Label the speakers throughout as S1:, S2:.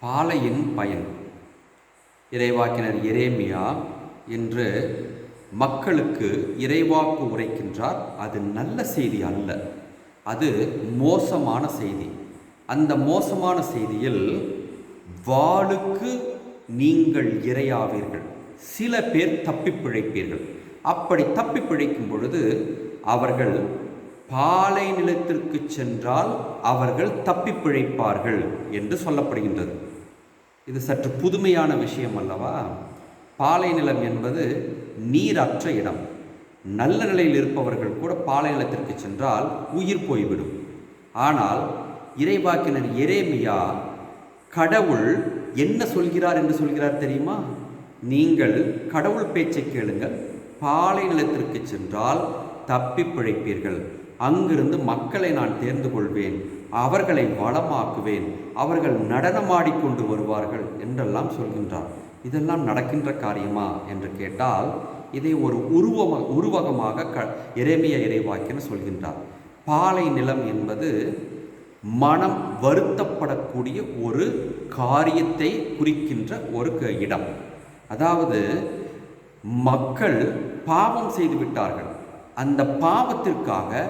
S1: பாலையின் பயன். இறைவாக்கினர் எரேமியா என்று மக்களுக்கு இறைவாக்கு உரைக்கின்றார். அது நல்ல செய்தி அல்ல. அது மோசமான செய்தி. அந்த மோசமான செய்தியில் வாளுக்கு நீங்கள் இரையாவீர்கள். சில பேர் தப்பி பிழைப்பீர்கள். அப்படி தப்பி பிழைக்கும் பொழுது அவர்கள் பாலை நிலத்திற்கு சென்றால் அவர்கள் தப்பி பிழைப்பார்கள் என்று சொல்லப்படுகின்றது. இது சற்று புதுமையான விஷயம் அல்லவா? பாலை நிலம் என்பது நீரற்ற இடம். நல்ல நிலையில் இருப்பவர்கள் கூட பாலை நிலத்திற்கு சென்றால் உயிர் போய்விடும். ஆனால் இறைவாக்கினர் எரேமியா கடவுள் என்ன சொல்கிறார் என்று சொல்கிறார் தெரியுமா? நீங்கள் கடவுள் பேச்சை கேளுங்கள். பாலை நிலத்திற்கு சென்றால் தப்பி பிழைப்பீர்கள். அங்கிருந்து மக்களை நான் தேர்ந்து கொள்வேன் அவர்களை வளமாக்குவேன் அவர்கள் நடனமாடிக்கொண்டு வருவார்கள் என்றெல்லாம் சொல்கின்றார். இதெல்லாம் நடக்கின்ற காரியமா? என்று கேட்டால் இதை ஒரு உருவம உருவகமாக க இறைமைய இறைவாக்கின்னு சொல்கின்றார். பாலை நிலம் என்பது மனம் வருத்தப்படக்கூடிய ஒரு காரியத்தை குறிக்கின்ற ஒரு க- இடம். அதாவது மக்கள் பாவம் செய்து விட்டார்கள். அந்த பாவத்திற்காக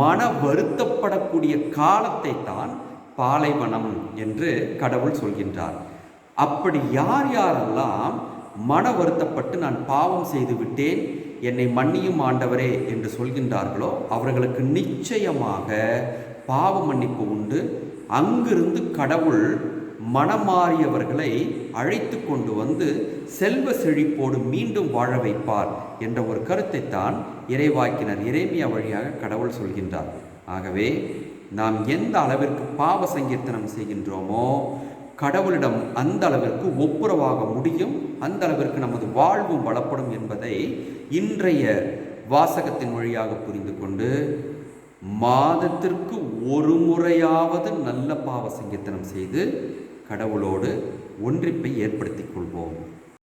S1: மன வருத்தப்படக்கூடிய காலத்தை தான் பாலைவனம் என்று கடவுள் சொல்கின்றார். அப்படி யார் யாரெல்லாம் மன வருத்தப்பட்டு நான் பாவம் செய்து விட்டேன் என்னை மன்னியும் ஆண்டவரே என்று சொல்கின்றார்களோ அவர்களுக்கு நிச்சயமாக பாவ மன்னிப்பு உண்டு. அங்கிருந்து கடவுள் மனமாறியவர்களை அழைத்து கொண்டு வந்து செல்வ செழிப்போடு மீண்டும் வாழ வைப்பார் என்ற ஒரு கருத்தை தான் இறைவாக்கினர் இறைமையா வழியாக கடவுள் சொல்கின்றார். ஆகவே நாம் எந்த அளவிற்கு பாவ சங்கீர்த்தனம் செய்கின்றோமோ கடவுளிடம் அந்த அளவிற்கு ஒப்புரவாக முடியும் அந்த அளவிற்கு நமது வாழ்வும் வளப்படும் என்பதை இன்றைய வாசகத்தின் வழியாக புரிந்து கொண்டு மாதத்திற்கு ஒரு முறையாவது நல்ல பாவ சங்கீர்த்தனம் செய்து கடவுளோடு ஒன்றிப்பை ஏற்படுத்திக் கொள்வோம்.